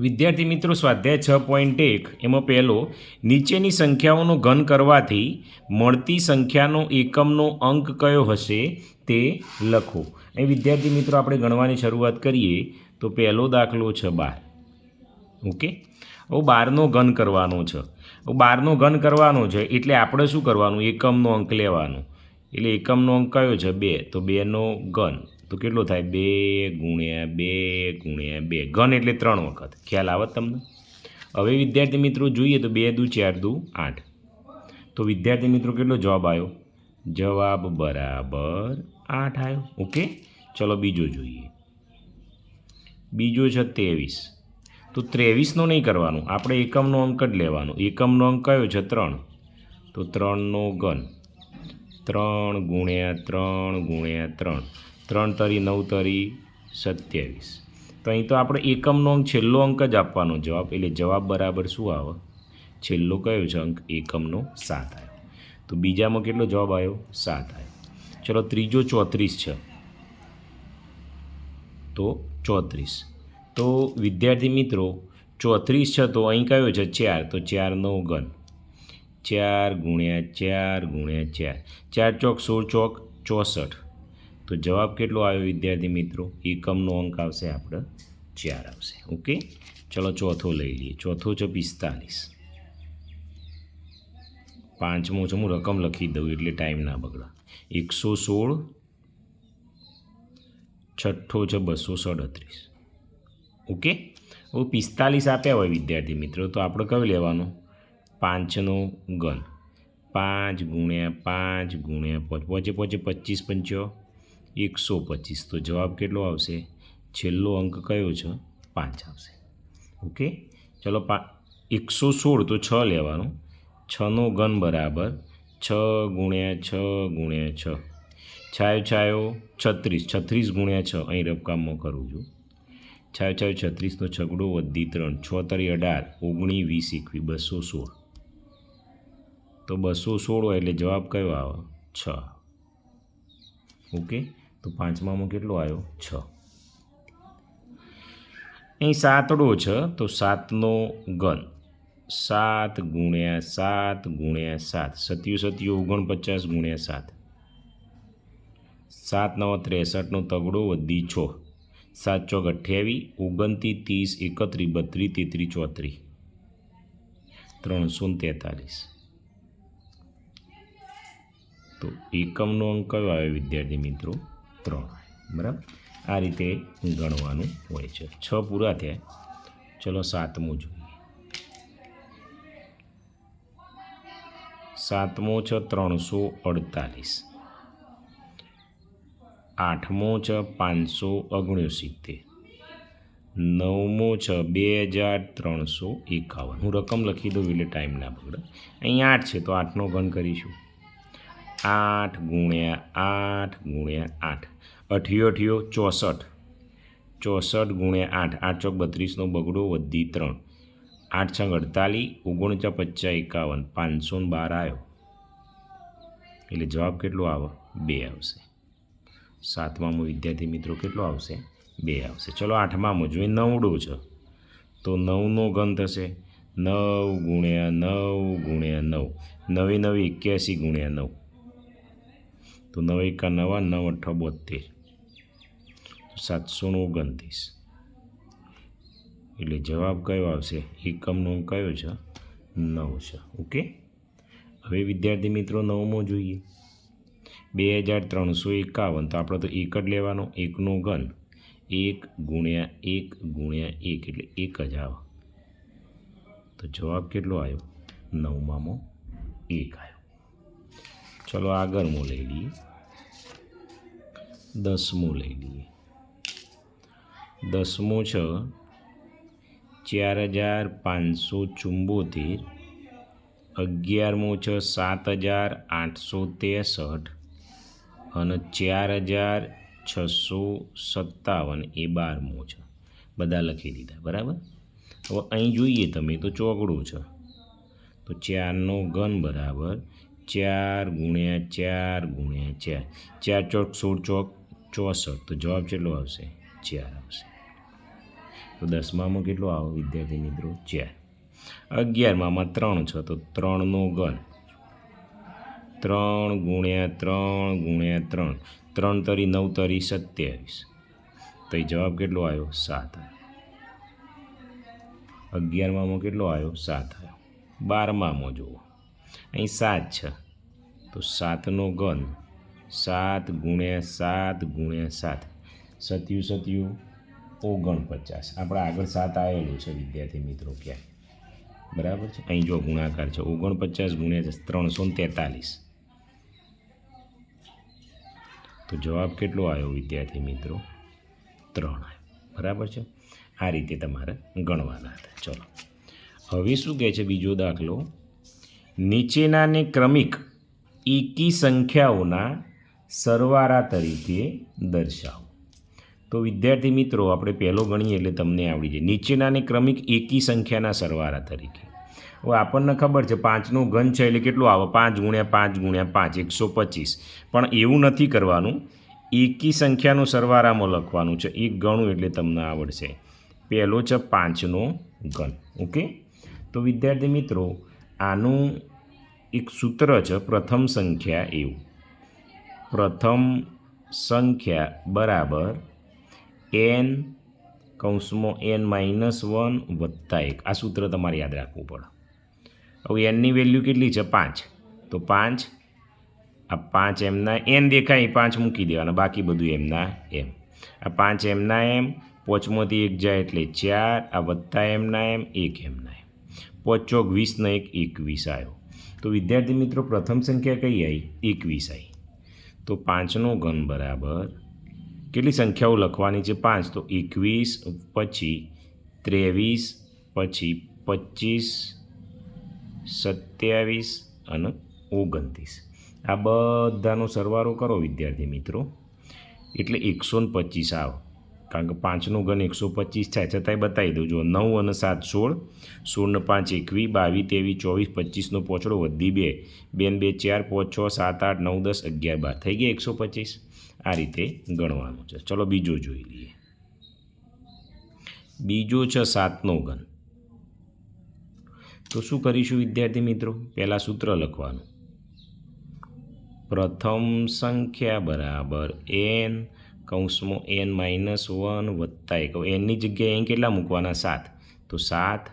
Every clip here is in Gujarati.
વિદ્યાર્થી મિત્રો, સ્વાધ્યાય છ પોઈન્ટ એક, એમાં પહેલો, નીચેની સંખ્યાઓનો ઘન કરવાથી મળતી સંખ્યાનો એકમનો અંક કયો હશે તે લખો. અહીં વિદ્યાર્થી મિત્રો, આપણે ગણવાની શરૂઆત કરીએ, તો પહેલો દાખલો છે બાર. ઓકે? હવે બારનો ઘન કરવાનો છે. હવે બારનો ઘન કરવાનો છે, એટલે આપણે શું કરવાનું? એકમનો અંક લેવાનો. એટલે એકમનો અંક કયો છે? બે. તો બેનો ઘન. તો કેટલો થાય? બે ગુણ્યા બે ગુણ્યા બે. ઘન એટલે ત્રણ વખત. ખ્યાલ આવે તમને? હવે વિદ્યાર્થી મિત્રો જોઈએ તો બે દુ ચાર દુ આઠ. તો વિદ્યાર્થી મિત્રો કેટલો જવાબ આવ્યો? જવાબ બરાબર આઠ આવ્યો. ઓકે? ચલો બીજો જોઈએ. બીજો છે ત્રેવીસ. તો ત્રેવીસનો નહીં કરવાનું. આપણે એકમનો અંક જ લેવાનો. એકમનો અંક કયો છે? ત્રણ. તો ત્રણનો ઘન. ત્રણ ગુણ્યા ત્રણ ગુણ્યા ત્રણ. ત્રણ તરી, નવ તરી, સત્યાવીસ. તો અહીં તો આપણે એકમનો અંક, છેલ્લો અંક જ આપવાનો જવાબ. એટલે જવાબ બરાબર શું આવે? છેલ્લો કયો છે અંક? એકમનો સાત આવ્યો. તો બીજામાં કેટલો જવાબ આવ્યો? સાત આવ્યો. ચલો, ત્રીજો ચોત્રીસ છે. તો ચોત્રીસ. તો વિદ્યાર્થી મિત્રો, ચોત્રીસ છે તો અહીં કયો છે? ચાર. તો ચારનો ઘન. ચાર ગુણ્યા ચાર ગુણ્યા ચાર. ચાર ચોક સોળ ચોક ચોસઠ. તો જવાબ કેટલો આવ્યો વિદ્યાર્થી મિત્રો? એકમનો અંક આવશે આપણે ચાર આવશે. ઓકે? ચલો ચોથો લઈ લઈએ. ચોથો છે પિસ્તાલીસ. પાંચમો છે, હું રકમ લખી દઉં એટલે ટાઈમ ના બગડે. એકસો સોળ, છઠ્ઠો છે બસો સડત્રીસ. ઓકે? હવે પિસ્તાલીસ આપ્યા હોય વિદ્યાર્થી મિત્રો, તો આપણે કયો લેવાનો? પાંચનો ગન પાંચ ગુણ્યા પાંચ ગુણ્યા પાંચ, પહોંચે પહોંચે પચીસ પંચો. એકસો પચીસ તો જવાબ કેટલો આવશે? છેલ્લો અંક કયો છે? પાંચ આવશે. ઓકે? ચલો પા, એકસો સોળ તો છ લેવાનું. છનો ઘન બરાબર છ ગુણ્યા છ ગુણ્યા છ. છાયો છાયો છત્રીસ. છત્રીસ ગુણ્યા છ. અહીં રબકામમાં કરું છું. છાયો છાયો છત્રીસનો છગડો વધી ત્રણ. છ તરી અઢાર. ઓગણી વીસ એકવી બસો સોળ. તો બસો સોળ હોય એટલે જવાબ કયો આવે? છ. ઓકે? તો પાંચમામાં કેટલો આવ્યો? છ. અહીં સાતડો છે, તો સાતનો ઘન. સાત ગુણ્યા સાત ગુણ્યા સાત. સત્યુ સત્યુ ઓગણપચાસ ગુણ્યા સાત. સાત નવ ત્રેસઠનો તગડો વધી છ. સાત ચોક અઠ્યાવીસ ઓગણત્રીસ, ત્રીસ, એકત્રીસ, બત્રીસ, તેત્રીસ, ચોત્રીસ. ત્રણસો તેતાલીસ. તો એકમનો અંક કયો આવ્યો વિદ્યાર્થી મિત્રો? ત્રણ. બરાબર? આ રીતે ગણવાનું હોય છે. છ પૂરા થયા. ચલો સાતમું જોઈએ. સાતમો છે ત્રણસો અડતાલીસ. આઠમો છે પાંચસો ઓગણસિત્તેર. નવમો છે બે હજાર ત્રણસો એકાવન. હું રકમ લખી દઉં એટલે ટાઈમ ના બગડે. અહીં આઠ છે, તો આઠનો ઘન કરીશું. આઠ ગુણ્યા આઠ ગુણ્યા આઠ. અઠિયો અઠિયો, ચોસઠ. ચોસઠ ગુણ્યા આઠ. આઠ ચોક બત્રીસનો બગડો વધી ત્રણ. આઠ છંગ અડતાલીસ, ઓગણચાસ પચાસ એકાવન. પાંચસો બાર આવ્યો એટલે જવાબ કેટલો આવે? બે આવશે. સાતમામાં વિદ્યાર્થી મિત્રો કેટલો આવશે? બે આવશે. ચલો આઠમામાં જોઈએ નવડો છે. તો નવનો ઘન થશે. નવ ગુણ્યા નવ ગુણ્યા નવ. નવે નવે એક્યાસી ગુણ્યા નવ. તો નવ એકા નવા નવ અઠ્ઠા બોતેર સાતસોનો ઓગણત્રીસ. એટલે જવાબ કયો આવશે? એકમનો કયો છે? નવ છે. ઓકે? હવે વિદ્યાર્થી મિત્રો નવમો જોઈએ. બે હજાર ત્રણસો એકાવન. તો આપણે તો એક જ લેવાનો. એકનો ઘન. એક ગુણ્યા એક ગુણ્યા એક. એટલે એક જ આવે. તો જવાબ કેટલો આવ્યો? નવમામાં એક આવ્યો. ચલો આગળમો લઈ લઈએ દસમો લઈ લઈએ દસમો છે, ચાર હજાર પાંચસો ચુંબોતેર. અગિયારમો છે, સાત હજાર આઠસો ત્રેસઠ. અને ચાર હજાર છસો સત્તાવન એ બારમો છે. બધા લખી દીધા, બરાબર? હવે અહીં જોઈએ તમે તો ચોકડું છે. તો ચારનો ઘન બરાબર ચાર ગુણ્યા ચાર ગુણ્યા ચાર. ચાર ચોક સોળ ચોક ચોસઠ. તો જવાબ કેટલો આવશે? ચાર આવશે. તો દસમામાં કેટલો આવો વિદ્યાર્થી મિત્રો? ચાર. અગિયારમાં ત્રણ છ. તો ત્રણનો ઘન. ત્રણ ગુણ્યા ત્રણ ગુણ્યા ત્રણ. ત્રણ તરી નવ તરી સત્યાવીસ. તો એ જવાબ કેટલો આવ્યો? સાત આવ્યો. અગિયારમાં કેટલો આવ્યો? સાત આવ્યો. બારમામાં જુઓ. અહીં સાત છે. તો સાતનો ઘન સાત ગુણ્યા સાત ગુણ્યા સાત. સત્યુ સત્યુ ઓગણપચાસ. આપણે આગળ સાત આવેલું છે, વિદ્યાર્થી મિત્રો ક્યાં બરાબર છે? અહીં જો ગુણાકાર છે, ઓગણપચાસ ગુણ્યા ત્રણસો તેતાલીસ. તો જવાબ કેટલો આવ્યો, વિદ્યાર્થી મિત્રો? ત્રણ આવ્યો. બરાબર છે? આ રીતે તમારે ગણવાના હતા. ચલો. હવે શું કહે છે બીજો દાખલો? નીચેનાને ક્રમિક એકી સંખ્યાઓના સરવાળા તરીકે દર્શાવો. તો વિદ્યાર્થી મિત્રો, આપણે પહેલો ગણીએ એટલે તમને આવડી જાય. નીચેનાને ક્રમિક એકી સંખ્યાના સરવાળા તરીકે. હવે આપણને ખબર છે, પાંચનું ઘન છે એટલે કેટલું આવે? પાંચ ગુણ્યા પાંચ ગુણ્યા પાંચ, એકસો પચીસ. પણ એવું નથી કરવાનું. એકી સંખ્યાનું સરવાળામાં લખવાનું છે. એક ગણું એટલે તમને આવડશે. પહેલો છે પાંચનો ઘન. ઓકે? તો વિદ્યાર્થી મિત્રો આનું એક સૂત્ર છે પ્રથમ સંખ્યા એવું. પ્રથમ સંખ્યા બરાબર એન કૌંસમાં એન માઇનસ વન વત્તા એક. આ સૂત્ર તમારે યાદ રાખવું પડે. હવે એનની વેલ્યુ કેટલી છે? પાંચ. તો પાંચ, આ પાંચ એમના એન દેખાય પાંચ મૂકી દેવાના, બાકી બધું એમના એમ. આ પાંચ એમના એમ, પોચમાંથી એક જાય એટલે ચાર, આ વત્તા એમના એમ, એક એમના એમ. પોચ વીસનો એક એકવીસ આવ્યો તો વિદ્યાર્થી મિત્રો, પ્રથમ સંખ્યા કઈ આવી એકવીસ આવી તો પાંચનો ઘન બરાબર કેટલી સંખ્યાઓ લખવાની છે? પાંચ. તો એકવીસ પછી ત્રેવીસ પછી પચીસ, સત્યાવીસ અને ઓગણત્રીસ. આ બધાનો સરવારો કરો વિદ્યાર્થી મિત્રો. એટલે એકસો ને પચીસ આવો. કારણ કે પાંચનું ઘન એકસો પચીસ થાય, છતાંય બતાવી દઉં જો. નવ અને સાત સોળ સોળને પાંચ એકવીસ બાવીસ, ત્રેવીસ, ચોવીસ, પચીસનો પોચડો વધી બે. બેન બે ચાર, પાંચ, છ, સાત, આઠ, નવ, દસ, અગિયાર, બાર. થઈ ગયા એકસો પચીસ? આ રીતે ગણવાનું છે. ચલો બીજો જોઈ લઈએ. બીજો છે સાતનો ઘન તો શું કરીશું વિદ્યાર્થી મિત્રો? પહેલાં સૂત્ર લખવાનું. પ્રથમ સંખ્યા બરાબર એન કૌંસમાં એન માઇનસ વન વત્તા એક. એનની જગ્યાએ અહીં કેટલા મૂકવાના? સાત. તો સાત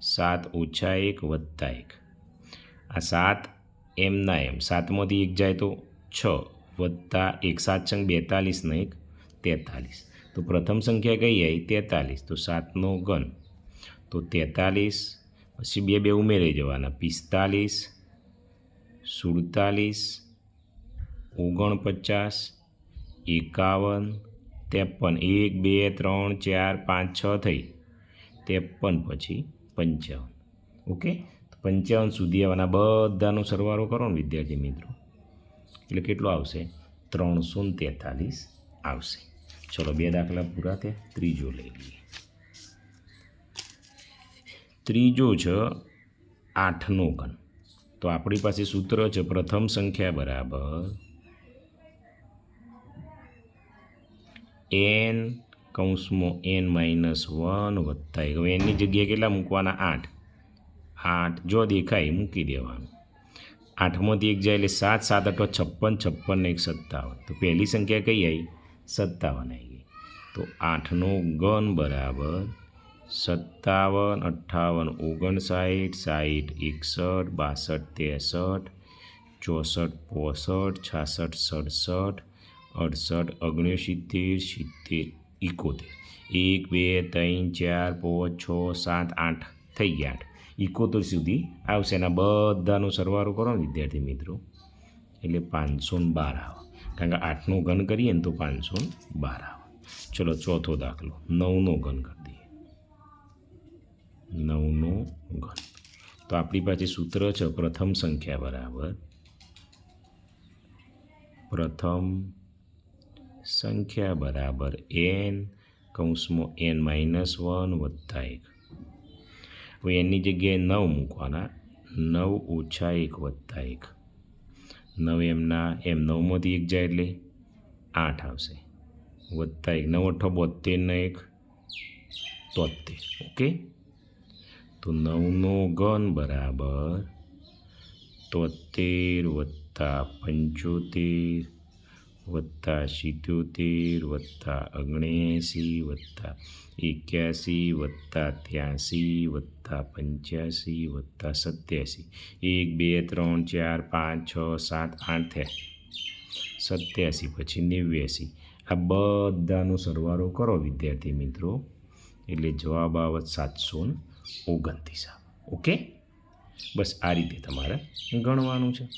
સાત ઓછા એક વત્તા એક. આ સાત એમના એમ. સાતમાંથી એક જાય તો છ વત્તા એક. સાત છંગ બેતાલીસ ને એક તેતાલીસ. તો પ્રથમ સંખ્યા કઈ આવી? તેતાલીસ. તો સાતનો ઘન. તો તેતાલીસ. પછી બે બે ઉમેરી જવાના. પિસ્તાલીસ, સુડતાલીસ, ઓગણપચાસ એકાવન, ત્રેપન, એક, બે, ત્રણ, ચાર, પાંચ, છ થઈ. ત્રેપન પછી પંચાવન. ઓકે? પંચાવન સુધી આવવાના બધાનો સરવાળો કરો ને વિદ્યાર્થી મિત્રો. એટલે કેટલો આવશે? ત્રણસો ને તેતાલીસ આવશે. ચલો, બે દાખલા પૂરા થયા. ત્રીજો લઈ લઈએ. ત્રીજો છે આઠનો ઘન. તો આપણી પાસે સૂત્ર છે પ્રથમ સંખ્યા બરાબર એન કૌંસમાં એન માઇનસ વન વત્તા એક. હવે એની જગ્યાએ કેટલા મૂકવાના? આઠ. આઠ જો દેખાય, મૂકી દેવાનું. આઠમાંથી એક જાય એટલે સાત સાત અઠવા છપ્પન છપ્પન એક સત્તાવન. તો પહેલી સંખ્યા કઈ આવી? સત્તાવન આવી ગઈ. તો આઠનો ઘન બરાબર સત્તાવન, અઠ્ઠાવન, ઓગણસાઠ, સાઠ, એકસઠ, બાસઠ, ત્રેસઠ, ચોસઠ, પોસઠ, છાસઠ, સડસઠ અડસઠ, ઓગણસિત્તેર, સિત્તેર, એકોતેર. એક, બે, ત્રણ, ચાર, પાંચ, છ, સાત, આઠ થઈ ગયા આઠ. એકોતેર સુધી આવશે એના બધાનો સરવારો કરો ને વિદ્યાર્થી મિત્રો. એટલે પાંચસો ને બાર આવે. કારણ કે આઠનો ઘન કરીએ ને તો પાંચસો ને બાર આવે. ચલો ચોથો દાખલો. નવનો ઘન કરી દઈએ. નવનો ઘન. તો આપણી પાસે સૂત્ર છે પ્રથમ સંખ્યા બરાબર. પ્રથમ સંખ્યા બરાબર એન કૌંસમાં એન માઇનસ વન વત્તા એક. હવે એની જગ્યાએ નવ મૂકવાના. નવ ઓછા એક વત્તા એક. નવ એમના, એમ નવમાંથી એક જાય એટલે આઠ આવશે. વત્તા એક. નવ અઠ્ઠો બોતેરને એક તોતેર. ઓકે? તો નવનો ઘન બરાબર તોતેર વત્તા પંચોતેર વત્તા સિત્યોતેર, વત્તા ઓગણએંસી વત્તા એક્યાસી, વત્તા ત્યાંસી, વત્તા પંચ્યાસી, વત્તા સત્યાસી. એક, બે, ત્રણ, ચાર, પાંચ, છ, સાત, આઠ થયા. સત્યાસી, પછી નેવ્યાસી. આ બધાનો સરવાળો કરો વિદ્યાર્થી મિત્રો. એટલે જવાબ આવત સાતસો ઓગણત્રીસ. ઓકે? બસ આ રીતે તમારે ગણવાનું છે.